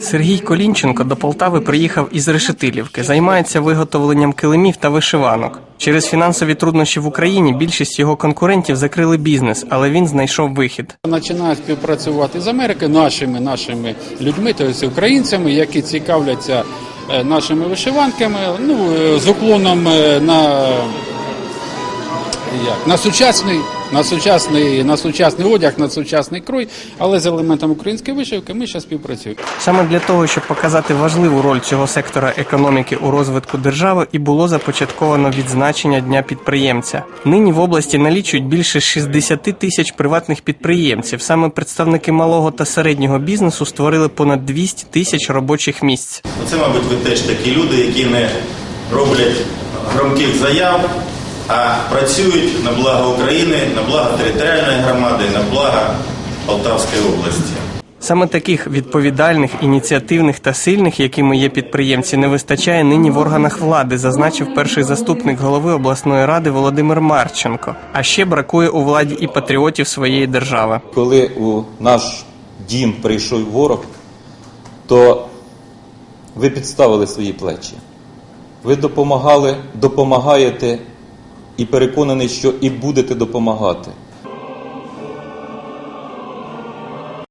Сергій Колінченко до Полтави приїхав із Решетилівки, займається виготовленням килимів та вишиванок. Через фінансові труднощі в Україні більшість його конкурентів закрили бізнес, але він знайшов вихід. Починає співпрацювати з Америки нашими нашими людьми, тобто українцями, які цікавляться е, нашими вишиванками, ну е, з уклоном е, на, як, на сучасний. На сучасний, на сучасний одяг, на сучасний крой, але з елементами української вишивки ми зараз співпрацюємо. Саме для того, щоб показати важливу роль цього сектора економіки у розвитку держави, і було започатковано відзначення Дня підприємця. Нині в області налічують більше 60 тисяч приватних підприємців. Саме представники малого та середнього бізнесу створили понад 200 тисяч робочих місць. Це, мабуть, ви теж такі люди, які не роблять громких заяв, а працюють на благо України, на благо територіальної громади, на благо Полтавської області. Саме таких відповідальних, ініціативних та сильних, якими є підприємці, не вистачає нині в органах влади, зазначив перший заступник голови обласної ради Володимир Марченко. А ще бракує у владі і патріотів своєї держави. Коли у наш дім прийшов ворог, то ви підставили свої плечі. Ви допомагали, допомагаєте і переконаний, що і будете допомагати.